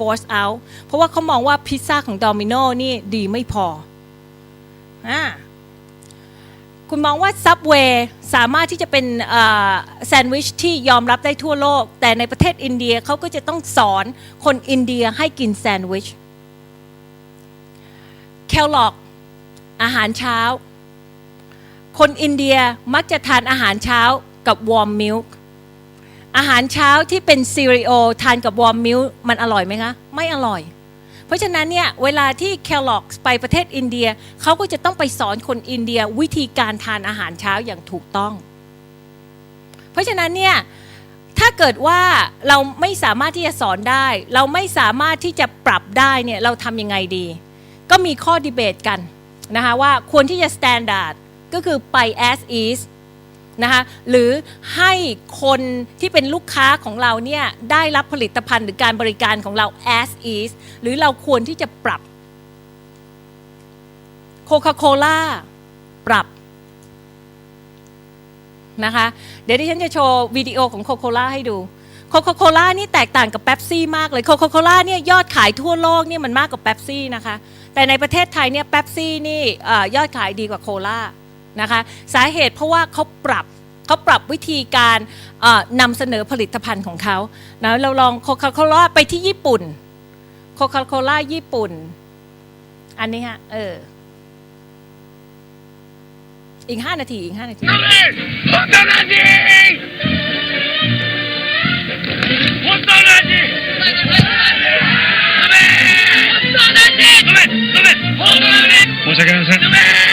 force out เพราะว่าเขามองว่าพิซซ่าของโดมิโนนี่ดีไม่พออคุณมองว่า Subway สามารถที่จะเป็นแซนด์วิชที่ยอมรับได้ทั่วโลก แต่ในประเทศอินเดียเขาก็จะต้องสอนคนอินเดียให้กินแซนด์วิชเคลล็อกอาหารเช้า คนอินเดียมักจะทานอาหารเช้ากับวอร์มมิลค์ อาหารเช้าที่เป็นซีเรียลทานกับวอร์มมิลมันอร่อยไหมคะ ไม่อร่อย เพราะฉะนั้นเนี่ยเวลาที่เคลล็อกไปประเทศอินเดียเขาก็จะต้องไปสอนคนอินเดียวิธีการทานอาหารเช้าอย่างถูกต้อง เพราะฉะนั้นเนี่ยถ้าเกิดว่าเราไม่สามารถที่จะสอนได้ เราไม่สามารถที่จะปรับได้เนี่ยเราทำยังไงดี ก็มีข้อดีเบตกันนะคะว่าควรที่จะ standard ก็คือไป as is นะคะหรือให้คนที่เป็นลูกค้าของเราเนี่ยได้รับผลิตภัณฑ์หรือการบริการของเรา as is หรือเราควรที่จะปรับโคคาโคล่าปรับนะคะเดี๋ยวดิฉันจะโชว์วิดีโอของโคคาโคล่าให้ดูโคคาโคล่านี่แตกต่างกับเ e ปซี่มากเลยโคคาโคล่าเนี่ยยอดขายทั่วโลกเนี่ยมันมากกว่าเ e ปซี่นะคะแต่ในประเทศไทยเนี่ยเ e ปซี่นี่ยอดขายดีกว่าโคลา นะคะสาเหตุเพราะว่าเขาปรับเขาปรับวิธีการเอ่อนำเสนอผลิตภัณฑ์ของเขานะเราลองโคคาโคล่าไปที่ญี่ปุ่นโคคาโคล่าญี่ปุ่น อันนี้ฮะเอออีก 5 นาทีอีก 5 นาที 本当の味本当の味飲め本当の味飲め飲め本当の味申し訳ありません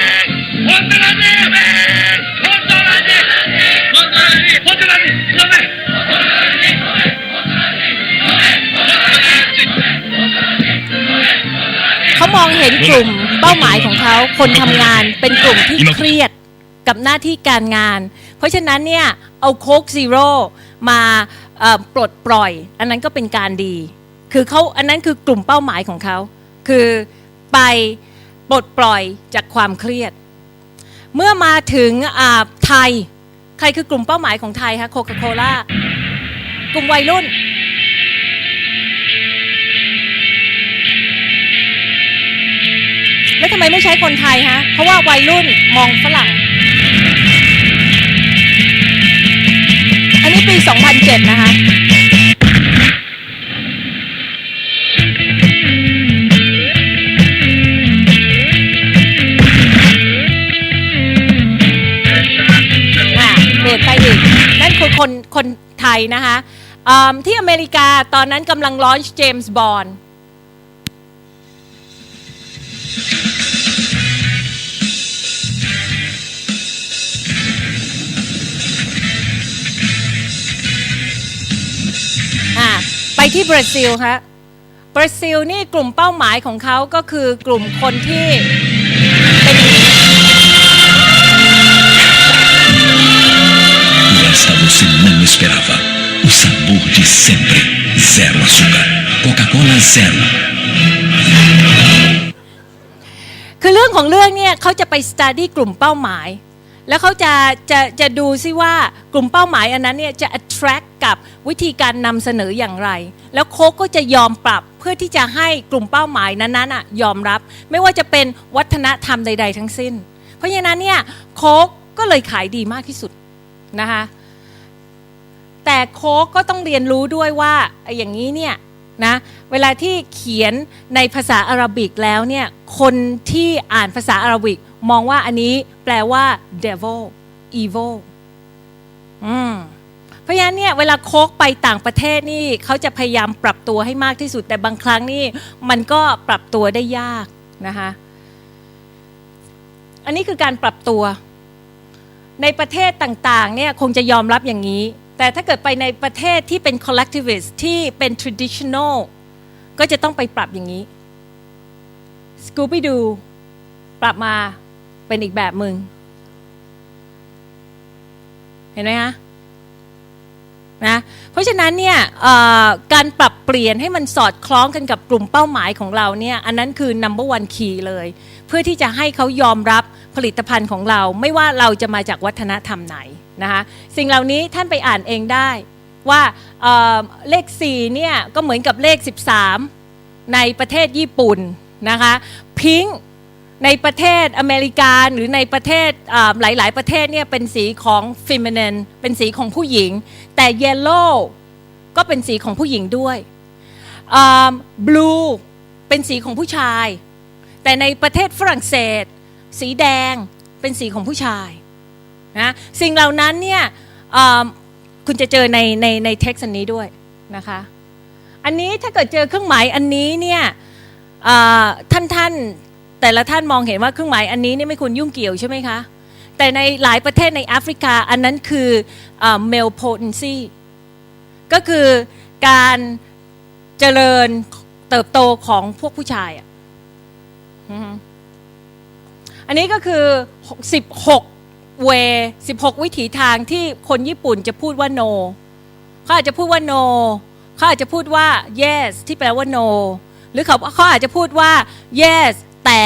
เขามองเห็นกลุ่มเป้าหมายของเขาคนทำงานเป็นกลุ่มที่เครียดกับหน้าที่การงาน เพราะฉะนั้นเนี่ยเอาโค้กซีโร่มาปลดปล่อย อันนั้นก็เป็นการดี คือเขาอันนั้นคือกลุ่มเป้าหมายของเขา คือไปปลดปล่อยจากความเครียด เมื่อมาถึงอ่าไทย ใครคือกลุ่มเป้าหมายของไทยคะโคคาโคล่ากลุ่มวัยรุ่น แล้วทำไมไม่ใช้คนไทยฮะ เพราะว่าวัยรุ่นมองฝรั่ง อันนี้ปี 2007 นะคะอะ คนคนไทยนะคะที่อเมริกาตอนนั้นกำลังลอนช์เจมส์บอนด์อะไปที่บราซิลครับบราซิลนี่กลุ่มเป้าหมายของเขาก็คือกลุ่มคนที่ O essa você não esperava. O sabor de sempre. Zero açúcar. Coca-Cola zero. คือเรื่องของเรื่องเนี่ยเขาจะไป study กลุ่มเป้าหมาย แล้วเขาจะจะจะดูซิว่ากลุ่มเป้าหมายอันนั้นเนี่ยจะ attract กับวิธีการนำเสนออย่างไร แล้วโค้กก็จะยอมปรับเพื่อที่จะให้กลุ่มเป้าหมายนั้นๆอะยอมรับ ไม่ว่าจะเป็นวัฒนธรรมใด ๆ ทั้งสิ้น เพราะฉะนั้นเนี่ยโค้กก็เลยขายดีมากที่สุดนะคะ แต่โค้กก็ต้องเรียนรู้ด้วยว่าอย่างนี้เนี่ยนะเวลาที่เขียนในภาษาอาหรับิกแล้วเนี่ยคนที่อ่านภาษาอาหรับิกมองว่าอันนี้แปลว่า devil evil อืมเพราะฉะนั้นเนี่ยเวลาโคกไปต่างประเทศนี่เขาจะพยายามปรับตัวให้มากที่สุด แต่บางครั้งนี่มันก็ปรับตัวได้ยากนะคะอันนี้คือการปรับตัว ในประเทศต่างๆเนี่ยคงจะยอมรับอย่างนี้ แต่ถ้าเกิดไปในประเทศที่เป็น collectivist ที่เป็น traditional ก็จะต้องไปปรับอย่างนี้ Scooby Doo ปรับมาเป็นอีกแบบมึง เห็นไหมฮะนะเพราะฉะนั้นเนี่ยการปรับเปลี่ยนให้มันสอดคล้องกันกับกลุ่มเป้าหมายของเราเนี่ยอันนั้นคือ number one key เลย เพื่อที่จะให้เขายอมรับผลิตภัณฑ์ของเรา ไม่ว่าเราจะมาจากวัฒนธรรมไหน นะคะสิ่งเหล่านี้ท่านไปอ่านเองได้ว่าเเลข4เนี่ยก็เหมือนกับเลข 13 ในประเทศญี่ปุ่นนะคะพิงค์ในประเทศอเมริกาหรือในประเทศหลาย ๆ ประเทศเนี่ยเป็นสีของฟิม i น i n เป็นสีของผู้หญิง แต่เยลโล่ก็เป็นสีของผู้หญิงด้วยบลูเป็นสีของผู้ชาย แต่ในประเทศฝรั่งเศส สีแดงเป็นสีของผู้ชาย นะสิ่งเหล่านั้นเนี่ยคุณจะเจอในในในเท็กซ์อันนี้ด้วยนะคะ อันนี้ถ้าเกิดเจอเครื่องหมายอันนี้เนี่ยท่านท่านแต่ละท่านมองเห็นว่าเครื่องหมายอันนี้เนี่ยไม่ควรยุ่งเกี่ยวใช่ไหมคะแต่ในหลายประเทศในแอฟริกาอันนั้นคืออ่า male potency ก็คือการเจริญเติบโตของพวกผู้ชายอะอันนี้ก็คือ16 เว16 วิถีทางที่คนญี่ปุ่นจะพูดว่า no เขาอาจจะพูดว่า no เขาอาจจะพูดว่า yes ที่แปลว่า no หรือเขาเขาอาจจะพูดว่า yes แต่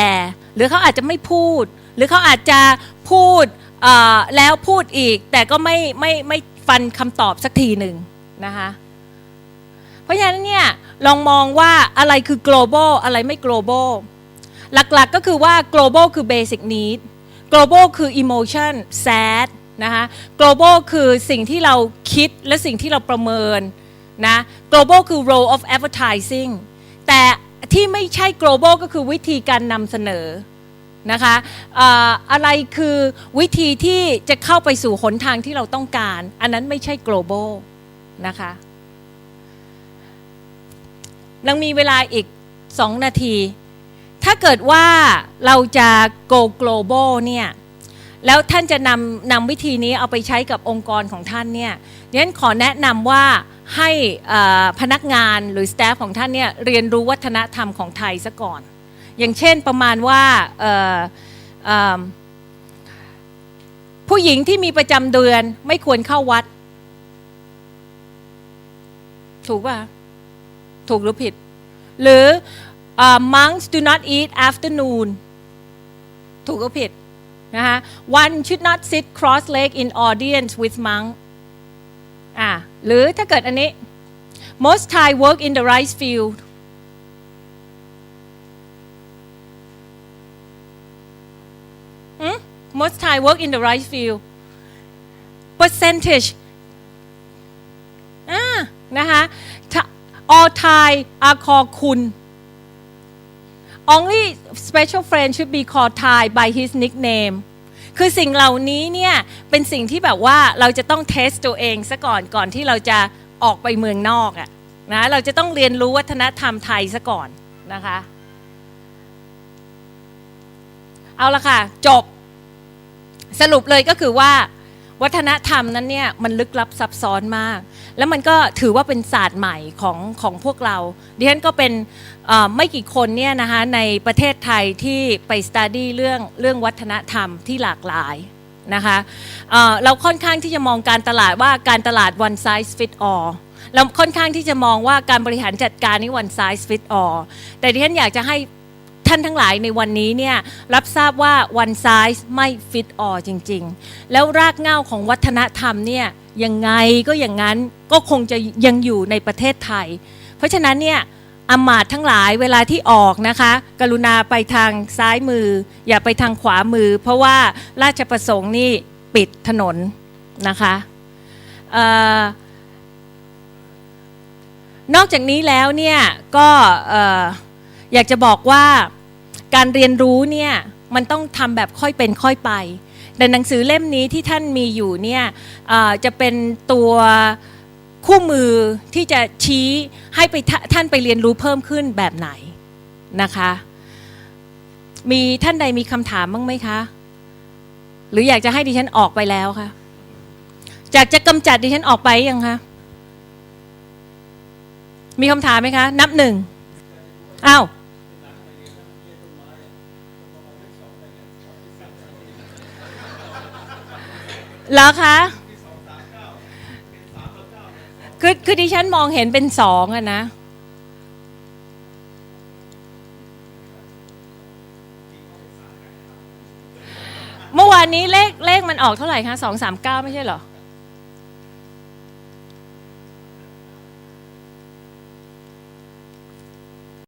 หรือเขาอาจจะไม่พูด หรือเขาอาจจะพูดแล้วพูดอีก แต่ก็ไม่ไม่ไม่ฟันคำตอบสักทีหนึ่งนะคะเพราะฉะนั้นเนี่ยลองมองว่าอะไรคือ global อะไรไม่ global หลักๆก็คือว่า global คือ basic need global คือ emotion sad นะคะ global คือสิ่งที่เราคิดและสิ่งที่เราประเมินนะ global คือ role of advertising แต่ที่ไม่ใช่ global ก็คือวิธีการนำเสนอนะคะอ่าอะไรคือวิธีที่จะเข้าไปสู่หนทางที่เราต้องการ อันนั้นไม่ใช่ global นะคะยังมีเวลาอีก 2 นาที ถ้าเกิดว่าเราจะ go global เนี่ยแล้วท่านจะนำนำวิธีนี้เอาไปใช้กับองค์กรของท่านเนี่ยดิฉันขอแนะนำว่าให้พนักงานหรือ staff ของท่านเนี่ยเรียนรู้วัฒนธรรมของไทยซะก่อน อย่างเช่นประมาณว่าผู้หญิงที่มีประจำเดือนไม่ควรเข้าวัด ถูกป่ะ ถูกหรือผิด หรือ เอ่อ monks do not eat afternoon ถูกหรือผิดนะคะ one should not sit cross leg in audience with monk อ่าหรือถ้าเกิดอันนี้ most Thai work in the rice field อืม most Thai work in the rice field percentage อ่านะคะ Tha- all Thai are called คุณ only special friend should be called Thai by his nickname คือสิ่งเหล่านี้เนี่ยเป็นสิ่งที่แบบว่าเราจะต้องเทสตัวเองซะก่อนก่อนที่เราจะออกไปเมืองนอกอะนะเราจะต้องเรียนรู้วัฒนธรรมไทยซะก่อนนะคะ เอาละค่ะ จบสรุปเลยก็คือว่า วัฒนธรรมนั้นเนี่ยมันลึกลับซับซ้อนมาก แล้วมันก็ถือว่าเป็นศาสตร์ใหม่ของของพวกเรา ดิฉันก็เป็นไม่กี่คนเนี่ยนะคะในประเทศไทยที่ไปสต u d ดี้เรื่องเรื่องวัฒนธรรมที่หลากหลายนะคะเเราค่อนข้างที่จะมองการตลาดว่าการตลาด one size fit all เราค่อนข้างที่จะมองว่าการบริหารจัดการนี่ one size fit all แต่ดิฉันอยากจะให้ ท่านทั้งหลายในวันนี้เนี่ยรับทราบว่า one size ไม่ fit all จริง ๆ แล้วรากเหง้าของวัฒนธรรมเนี่ยยังไงก็อย่างนั้นก็คงจะยังอยู่ในประเทศไทย เพราะฉะนั้นเนี่ยอมาตย์ทั้งหลายเวลาที่ออกนะคะ กรุณาไปทางซ้ายมือ อย่าไปทางขวามือ เพราะว่าราชประสงค์นี่ปิดถนนนะคะออนอกจากนี้แล้วเนี่ยก็ อยากจะบอกว่าการเรียนรู้เนี่ยมันต้องทำแบบค่อยเป็นค่อยไปแต่หนังสือเล่มนี้ที่ท่านมีอยู่เนี่ยจะเป็นตัวคู่มือที่จะชี้ให้ไปท่านไปเรียนรู้เพิ่มขึ้นแบบไหนนะคะ มีท่านใดมีคำถามบ้างไหมคะ หรืออยากจะให้ดิฉันออกไปแล้วคะอยากจะกำจัดดิฉันออกไปยังคะมีคำถามไหมคะ นับหนึ่งอ้าว เหรอคะคือคือดิฉันมองเห็นเป็นสองอะนะเมื่อวานนี้เลขเลขมันออกเท่าไหร่คะสองสามเก้าไม่ใช่เหรอ